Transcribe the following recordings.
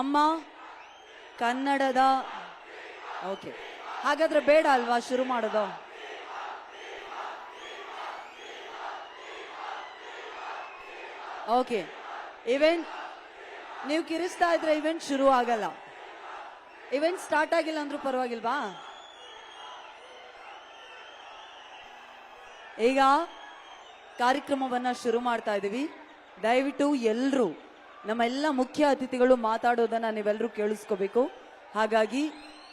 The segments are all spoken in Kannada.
ಅಮ್ಮ ಕನ್ನಡದ, ಓಕೆ. ಹಾಗಾದ್ರೆ ಬೇಡ ಅಲ್ವಾ ಶುರು ಮಾಡೋದು? ಓಕೆ. ಇವೆಂಟ್, ನೀವು ಕಿರಿಸ್ತಾ ಇದ್ರೆ ಇವೆಂಟ್ ಶುರು ಆಗಲ್ಲ. ಇವೆಂಟ್ ಸ್ಟಾರ್ಟ್ ಆಗಿಲ್ಲ ಅಂದ್ರೂ ಪರವಾಗಿಲ್ವಾ? ಈಗ ಕಾರ್ಯಕ್ರಮವನ್ನ ಶುರು ಮಾಡ್ತಾ ಇದ್ದೀವಿ ದಯವಿಟ್ಟು ಎಲ್ಲರೂ ನಮ್ಮ ಎಲ್ಲ ಮುಖ್ಯ ಅತಿಥಿಗಳು ಮಾತಾಡೋದನ್ನ ನೀವೆಲ್ಲರೂ ಕೇಳಿಸ್ಕೋಬೇಕು. ಹಾಗಾಗಿ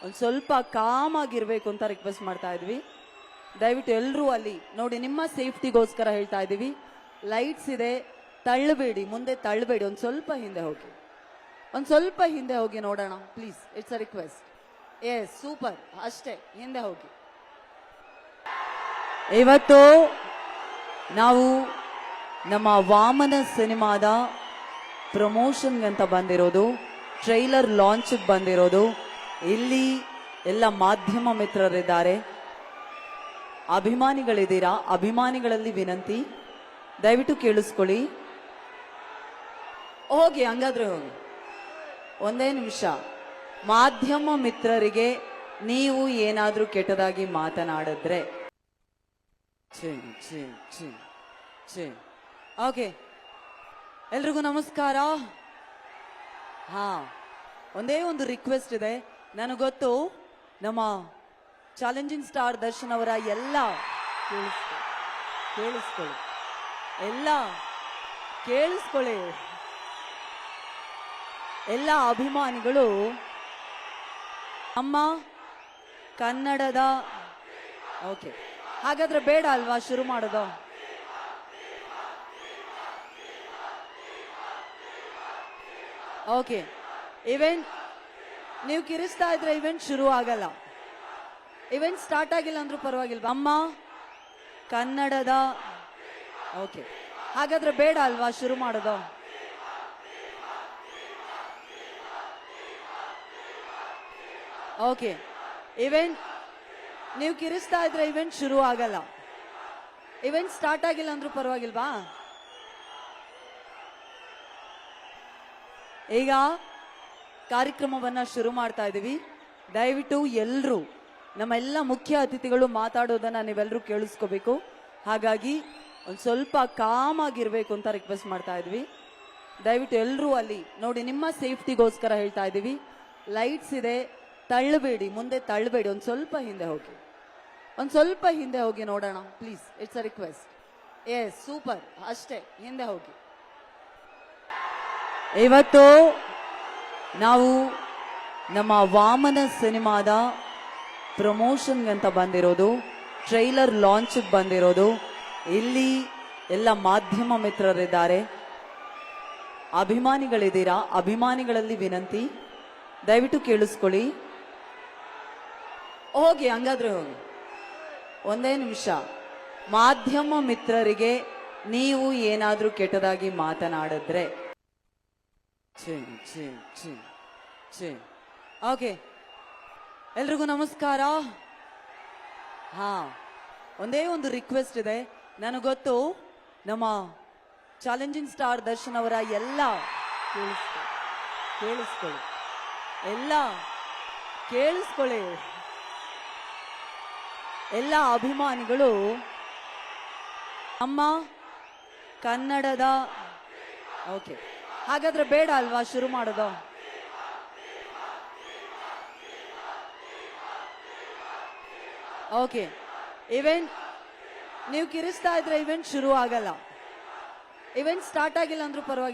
ಒಂದು ಸ್ವಲ್ಪ ಕಾಮ್ ಆಗಿರ್ಬೇಕು ಅಂತ ರಿಕ್ವೆಸ್ಟ್ ಮಾಡ್ತಾ ಇದ್ವಿ. ದಯವಿಟ್ಟು ಎಲ್ಲರೂ ಅಲ್ಲಿ ನೋಡಿ, ನಿಮ್ಮ ಸೇಫ್ಟಿಗೋಸ್ಕರ ಹೇಳ್ತಾ ಇದ್ದೀವಿ. ಲೈಟ್ಸ್ ಇದೆ, ತಳ್ಳಬೇಡಿ, ಮುಂದೆ ತಳ್ಳಬೇಡಿ, ಒಂದು ಸ್ವಲ್ಪ ಹಿಂದೆ ಹೋಗಿ. ಒಂದು ಸ್ವಲ್ಪ ಹಿಂದೆ ಹೋಗಿ ನೋಡೋಣ please it's a request yes super ಅಷ್ಟೇ, ಹಿಂದೆ ಹೋಗಿ. ಇವತ್ತು ನಾವು ನಮ್ಮ ವಾಮನ ಸಿನಿಮಾದ ಪ್ರಮೋಷನ್ ಅಂತ ಬಂದಿರೋದು, ಟ್ರೈಲರ್ ಲಾಂಚ್ ಬಂದಿರೋದು, ಇಲ್ಲಿ ಎಲ್ಲ ಮಾಧ್ಯಮ ಮಿತ್ರರಿದ್ದಾರೆ. ಅಭಿಮಾನಿಗಳಿದ್ದೀರಾ? ಅಭಿಮಾನಿಗಳಲ್ಲಿ ವಿನಂತಿ. ದಯವಿಟ್ಟು ಕೇಳಿಸ್ಕೊಳ್ಳಿ. ಹೋಗಿ, ಹಂಗಾದ್ರೆ ಹೋಗಿ. ಒಂದೇ ನಿಮಿಷ. ಮಾಧ್ಯಮ ಮಿತ್ರರಿಗೆ ನೀವು ಏನಾದರೂ ಕೆಟ್ಟದಾಗಿ ಮಾತನಾಡಿದ್ರೆ. ಓಕೆ. ಎಲ್ರಿಗೂ ನಮಸ್ಕಾರ. ಹಾ, ಒಂದೇ ಒಂದು ರಿಕ್ವೆಸ್ಟ್ ಇದೆ. ನನಗೆ ಗೊತ್ತು, ನಮ್ಮ ಚಾಲೆಂಜಿಂಗ್ ಸ್ಟಾರ್ ದರ್ಶನ್ ಅವರ ಎಲ್ಲ ಕೇಳಿಸ್ಕೊ, ಕೇಳಿಸ್ಕೊಳ್ಳಿ. ಎಲ್ಲ ಕೇಳಿಸ್ಕೊಳ್ಳಿ. ಎಲ್ಲ ಅಭಿಮಾನಿಗಳು ಅಮ್ಮ ಕನ್ನಡದ, ಓಕೆ, ಹಾಗಾದ್ರೆ ಬೇಡ ಅಲ್ವಾ, ಶುರು ಮಾಡೋದು? ಓಕೆ ಇವೆಂಟ್ ನೀವು ಕಿರಿಸ್ತಾ ಇದ್ರೆ ಇವೆಂಟ್ ಶುರು ಆಗಲ್ಲ. ಇವೆಂಟ್ ಸ್ಟಾರ್ಟ್ ಆಗಿಲ್ಲ ಅಂದ್ರೂ ಪರವಾಗಿಲ್ವಾ? ಅಮ್ಮ, ಕನ್ನಡದ ಓಕೆ ಹಾಗಾದ್ರೆ ಬೇಡ ಅಲ್ವಾ ಶುರು ಮಾಡೋದು? ಓಕೆ ಇವೆಂಟ್ ನೀವು ಕಿರಿಸ್ತಾ ಇದ್ರೆ ಇವೆಂಟ್ ಶುರು ಆಗಲ್ಲ. ಇವೆಂಟ್ ಸ್ಟಾರ್ಟ್ ಆಗಿಲ್ಲ ಅಂದ್ರೂ ಪರವಾಗಿಲ್ವಾ? ಈಗ ಕಾರ್ಯಕ್ರಮವನ್ನು ಶುರು ಮಾಡ್ತಾ ಇದ್ದೀವಿ ದಯವಿಟ್ಟು ಎಲ್ಲರೂ ನಮ್ಮ ಎಲ್ಲ ಮುಖ್ಯ ಅತಿಥಿಗಳು ಮಾತಾಡೋದನ್ನು ನೀವೆಲ್ಲರೂ ಕೇಳಿಸ್ಕೋಬೇಕು. ಹಾಗಾಗಿ ಒಂದು ಸ್ವಲ್ಪ ಕಾಮ್ ಆಗಿರಬೇಕು ಅಂತ ರಿಕ್ವೆಸ್ಟ್ ಮಾಡ್ತಾ ಇದ್ವಿ. ದಯವಿಟ್ಟು ಎಲ್ಲರೂ ಅಲ್ಲಿ ನೋಡಿ, ನಿಮ್ಮ ಸೇಫ್ಟಿಗೋಸ್ಕರ ಹೇಳ್ತಾ ಇದ್ದೀವಿ ಲೈಟ್ಸ್ ಇದೆ, ತಳ್ಳಬೇಡಿ, ಮುಂದೆ ತಳ್ಳಬೇಡಿ, ಒಂದು ಸ್ವಲ್ಪ ಹಿಂದೆ ಹೋಗಿ. ಒಂದು ಸ್ವಲ್ಪ ಹಿಂದೆ ಹೋಗಿ ನೋಡೋಣ please it's a request yes super ಅಷ್ಟೇ, ಹಿಂದೆ ಹೋಗಿ. ಇವತ್ತು ನಾವು ನಮ್ಮ ವಾಮನ ಸಿನಿಮಾದ ಪ್ರಮೋಷನ್ಗಂತ ಬಂದಿರೋದು ಟ್ರೈಲರ್ ಲಾಂಚ್ ಬಂದಿರೋದು. ಇಲ್ಲಿ ಎಲ್ಲ ಮಾಧ್ಯಮ ಮಿತ್ರರಿದ್ದಾರೆ. ಅಭಿಮಾನಿಗಳಿದ್ದೀರಾ? ಅಭಿಮಾನಿಗಳಲ್ಲಿ ವಿನಂತಿ. ದಯವಿಟ್ಟು ಕೇಳಿಸ್ಕೊಳ್ಳಿ. ಹೋಗಿ, ಹಂಗಾದ್ರೆ ಹೋಗಿ. ಒಂದೇ ನಿಮಿಷ. ಮಾಧ್ಯಮ ಮಿತ್ರರಿಗೆ ನೀವು ಏನಾದರೂ ಕೆಟ್ಟದಾಗಿ ಮಾತನಾಡಿದ್ರೆ ಛೇ ಚಿಂಗ್ ಚಿಂಗ್ ಚಿಂಗ್ ಓಕೆ ಎಲ್ರಿಗೂ ನಮಸ್ಕಾರ. ಹಾ, ಒಂದೇ ಒಂದು ರಿಕ್ವೆಸ್ಟ್ ಇದೆ. ನನಗೆ ಗೊತ್ತು, ನಮ್ಮ ಚಾಲೆಂಜಿಂಗ್ ಸ್ಟಾರ್ ದರ್ಶನ್ ಅವರ ಎಲ್ಲ ಕೇಳಿಸ್ಕೊ, ಕೇಳಿಸ್ಕೊಳ್ಳಿ. ಎಲ್ಲ ಕೇಳಿಸ್ಕೊಳ್ಳಿ. ಎಲ್ಲ ಅಭಿಮಾನಿಗಳು ಅಮ್ಮ ಕನ್ನಡದ ಓಕೆ ಹಾಗಾದ್ರೆ ಬೇಡ ಅಲ್ವಾ ಶುರು ಮಾಡೋದು? ಓಕೆ ಇವೆಂಟ್ ನೀವು ಕಿರಿಸ್ತಾ ಇದ್ರೆ ಇವೆಂಟ್ ಶುರು ಆಗಲ್ಲ ಇವೆಂಟ್ ಸ್ಟಾರ್ಟ್ ಆಗಿಲ್ಲ ಅಂದ್ರೂ ಪರವಾಗಿಲ್ಲ.